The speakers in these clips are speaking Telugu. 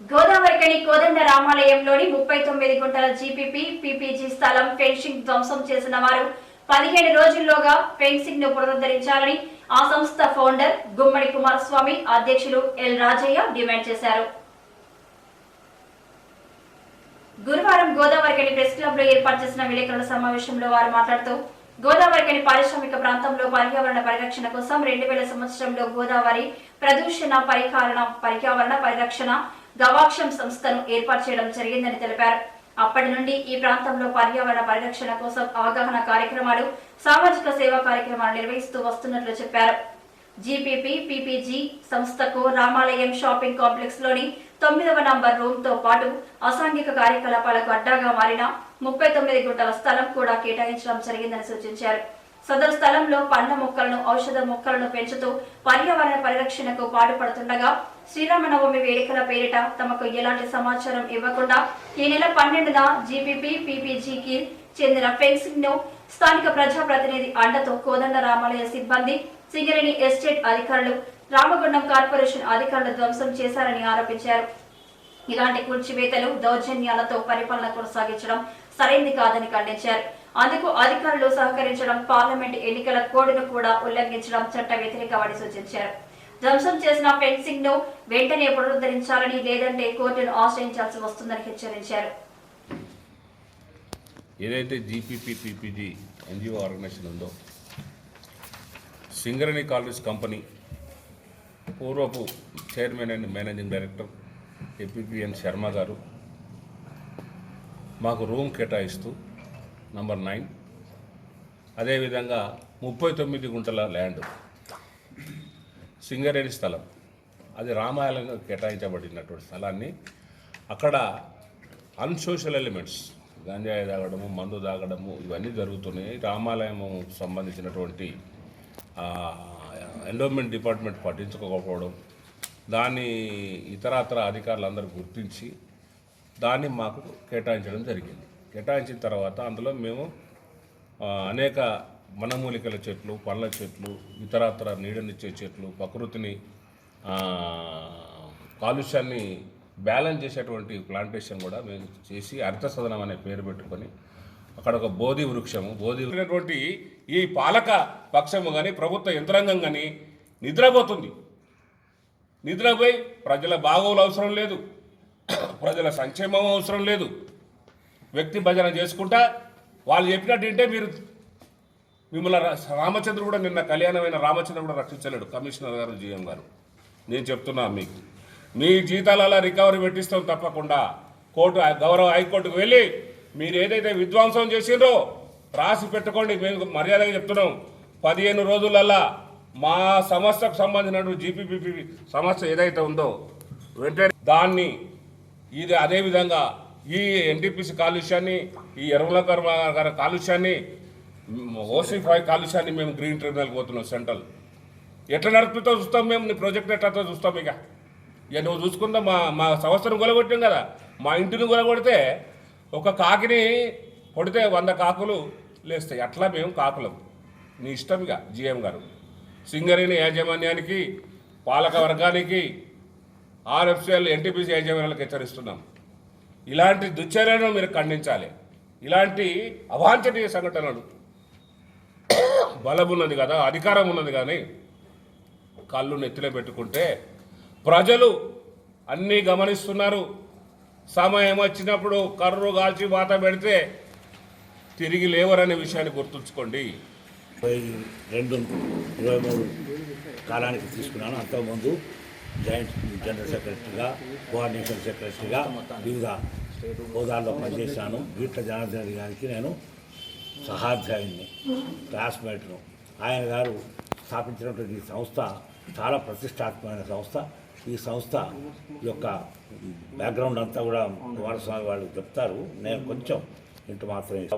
గోదావరికని కోదండ రామాలయంలోని ముప్పై తొమ్మిది గుంటల జీపీపీ పీపీజీ స్థలం ఫెన్సింగ్ ధ్వంసం చేసిన వారు పదిహేడు రోజుల్లోగా ఫెన్సింగ్ను పునరుద్ధరించాలని ఆ సంస్థ ఫౌండర్ గుమ్మడి కుమారస్వామి అధ్యక్షులు ఎల్ రాజయ్య డిమాండ్ చేశారు. గురువారం గోదావరికని ప్రెస్ క్లబ్లో ఏర్పాటు చేసిన విలేకరుల సమావేశంలో వారు మాట్లాడుతూ గోదావరికని పారిశ్రామిక ప్రాంతంలో పర్యావరణ పరిరక్షణ కోసం రెండు వేల సంవత్సరంలో గోదావరి ప్రదూషణ పరిహారణ పర్యావరణ పరిరక్షణ గవాక్షం సంస్థను ఏర్పాటు చేయడం జరిగిందని తెలిపారు. అప్పటి నుండి ఈ ప్రాంతంలో పర్యావరణ పరిరక్షణ కోసం అవగాహన కార్యక్రమాలు సామాజిక సేవా కార్యక్రమాలు నిర్వహిస్తూ వస్తున్నట్లు చెప్పారు. జీపీపీ పీపీజీ సంస్థకు రామాలయం షాపింగ్ కాంప్లెక్స్లోని తొమ్మిదవ నంబర్ రూమ్తో పాటు అసాంఘిక కార్యకలాపాలకు అడ్డాగా మారిన ముప్పై తొమ్మిది గుంటల స్థలం కూడా కేటాయించడం జరిగిందని సూచించారు. సదరు స్థలంలో పండ్ల మొక్కలను ఔషధ మొక్కలను పెంచుతూ పర్యావరణ పరిరక్షణకు పాటుపడుతుండగా శ్రీరామనవమి వేడుకల పేరిట తమకు ఎలాంటి సమాచారం ఇవ్వకుండా ఈ నెల పన్నెండున జీపీపీ పీపీజీకి చెందిన ఫెన్సింగ్ను స్థానిక ప్రజాప్రతినిధి అండతో కోదండ రామాలయ సిబ్బంది సింగరేణి ఎస్టేట్ అధికారులు రామగుండం కార్పొరేషన్ అధికారులు ధ్వంసం చేశారని ఆరోపించారు. ఇలాంటి కూల్చివేతలు దౌర్జన్యాలతో పరిపాలన కొనసాగించడం సరైంది కాదని ఖండించారు. అందుకు అధికారులు సహకరించడం పార్లమెంట్ ఎన్నికల కోడ్ను కూడా ఉల్లంఘించడం చట్ట వ్యతిరేకమని సూచించారు. ధ్వంసం చేసిన ఫెన్సింగ్ను వెంటనే పునరుద్ధరించాలని లేదంటే కోర్టును ఆశ్రయించాల్సి వస్తుందని హెచ్చరించారు. ఏదైతే జీపీపీ పీపీజీ ఎన్జిఓ ఆర్గనైజేషన్ ఉందో సింగరణి కాలేజ్ కంపెనీ పూర్వపు chairman and managing director APPN Sharma garu మాకు రూమ్ కేటాయిస్తూ నంబర్ నైన్. అదేవిధంగా ముప్పై తొమ్మిది గుంటల ల్యాండ్. సింగరేణి స్థలం. అది రామాయణంగా కేటాయించబడినటువంటి స్థలాన్ని. అక్కడ అన్సోషల్ ఎలిమెంట్స్ గంజాయి తాగడము మందు తాగడము ఇవన్నీ జరుగుతున్నాయి. రామాలయం సంబంధించినటువంటి ఎండోమెంట్ డిపార్ట్మెంట్ పట్టించుకోకపోవడం దాన్ని ఇతరాతర అధికారులందరూ గుర్తించి దాన్ని మాకు కేటాయించడం జరిగింది. కేటాయించిన తర్వాత అందులో మేము అనేక మనమూలికల చెట్లు పండ్ల చెట్లు ఇతరత్ర నీడనిచ్చే చెట్లు ప్రకృతిని కాలుష్యాన్ని బ్యాలెన్స్ చేసేటువంటి ప్లాంటేషన్ కూడా మేము చేసి హరిత సదనం అనే పేరు పెట్టుకొని అక్కడ ఒక బోధి వృక్షము బోధి వృక్షమైనటువంటి ఈ పాలక పక్షము కానీ ప్రభుత్వ యంత్రాంగం కానీ నిద్రపోతుంది. నిద్రపోయి ప్రజల బాగోలు అవసరం లేదు. ప్రజల సంక్షేమం అవసరం లేదు. వ్యక్తి భజన చేసుకుంటా వాళ్ళు చెప్పినట్టుంటే మీరు మిమ్మల్ని రా- రామచంద్ర కూడా నిన్న కళ్యాణమైన రామచంద్ర కూడా రక్షించలేడు కమిషనర్ గారు జీఎం గారు. నేను చెప్తున్నా మీకు. మీ జీతాలలో రికవరీ పెట్టిస్తాం తప్పకుండా. కోర్టు గౌరవ హైకోర్టుకు వెళ్ళి మీరు ఏదైతే విధ్వంసం చేసిండ్రో రాసి పెట్టుకోండి మేము మర్యాదగా చెప్తున్నాం. పదిహేను రోజులల్లా మా సంస్థకు సంబంధించినటువంటి జీపీపీపీ సమస్య ఏదైతే ఉందో వెంటనే దాన్ని ఇది అదేవిధంగా ఈ ఎన్టీపీసీ కాలుష్యాన్ని ఈ ఎరువుల కర్మాగార కాలుష్యాన్ని ఓసీ ఫైవ్ కాలుష్యాన్ని మేము గ్రీన్ ట్రిబ్యునల్కి పోతున్నాం సెంట్రల్ ఎట్లా నడుపుతో చూస్తాం మేము? నీ ప్రాజెక్ట్ ఎట్లా చూస్తాం ఇక? ఇక నువ్వు చూసుకుందా మా మా సంస్థను గొలగొట్టాం కదా. మా ఇంటిని గొలగొడితే ఒక కాకిని కొడితే వంద కాకులు లేస్తాయి. అట్లా మేము కాకులం. నీ ఇష్టం ఇక జిఎం గారు. సింగరేణి యాజమాన్యానికి పాలక వర్గానికి ఆర్ఎఫ్సిఎల్ ఎన్టీపీసీ యాజమాన్యాలకు హెచ్చరిస్తున్నాం. ఇలాంటి దుశ్చర్యను మీరు ఖండించాలి. ఇలాంటి అవాంఛనీయ సంఘటనలు. బలం ఉన్నది కదా అధికారం ఉన్నది కానీ కళ్ళు నెత్తిలో పెట్టుకుంటే ప్రజలు అన్నీ గమనిస్తున్నారు. సమయం వచ్చినప్పుడు కర్రు కాల్చి వాత పెడితే తిరిగి లేవరనే విషయాన్ని గుర్తుంచుకోండి. రెండు ఇరవై మూడు కాలానికి తీసుకున్నాను. అంతకుముందు జాయింట్ జనరల్ సెక్రటరీగా కోఆర్డినేషన్ సెక్రటరీగా వివిధ హోదాల్లో పనిచేశాను. గీట్ల జనార్దన్ గారికి నేను సహాధ్యాయుని క్లాస్మేట్ను. ఆయన గారు స్థాపించినటువంటి ఈ సంస్థ చాలా ప్రతిష్టాత్మకమైన సంస్థ. ఈ సంస్థ యొక్క బ్యాక్గ్రౌండ్ అంతా కూడా కుమారస్వామి వాళ్ళు చెప్తారు. నేను కొంచెం ఇంటి మాత్రమే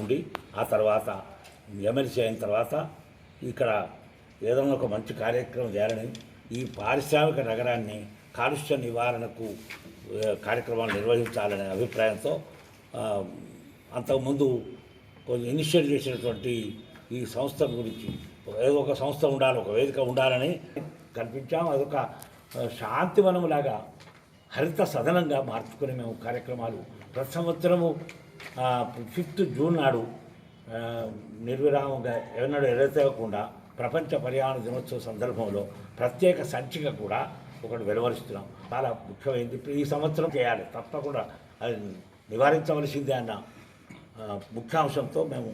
ఉండి ఆ తర్వాత ఎమ్మెల్సీ అయిన తర్వాత ఇక్కడ ఏదైనా ఒక మంచి కార్యక్రమం చేయాలని ఈ పారిశ్రామిక నగరాన్ని కాలుష్య నివారణకు కార్యక్రమాలు నిర్వహించాలనే అభిప్రాయంతో అంతకుముందు కొంచెం ఇనిషియేట్ చేసినటువంటి ఈ సంస్థ గురించి ఏదో ఒక సంస్థ ఉండాలి ఒక వేదిక ఉండాలని కల్పించాం. అదొక ఆ, శాంతివనం లాగా హరిత సదనంగా మార్చుకుని మేము కార్యక్రమాలు. ప్రతి సంవత్సరము ఫిఫ్త్ జూన్ నాడు నిర్విరామంగా ఎన్నడూ ఎడతెగకుండా ప్రపంచ పర్యావరణ దినోత్సవ సందర్భంలో ప్రత్యేక సంచిక కూడా ఒకటి వెలువరిస్తున్నాం. చాలా ముఖ్యమైనది ఈ సంవత్సరం చేయాలి. తప్పకుండా అది నివారించవలసిందే అన్న ముఖ్యాంశంతో మేము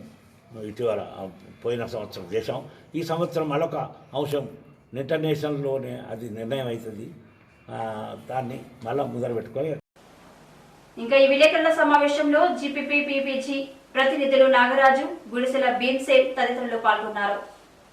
ఇటీవల పోయిన సంవత్సరం చేశాం. ఈ సంవత్సరం మరొక అంశం ఇంటర్నేషనల్లోనే అది నిర్ణయం అవుతుంది దాన్ని మళ్ళీ మొదలు పెట్టుకొని ఇంకా ఈ విలేకరుల సమావేశంలో జీపీపీ పీపీజీ ప్రతినిధులు నాగరాజు గుడిసెల భీమ్సేన్ తదితరులు పాల్గొన్నారు.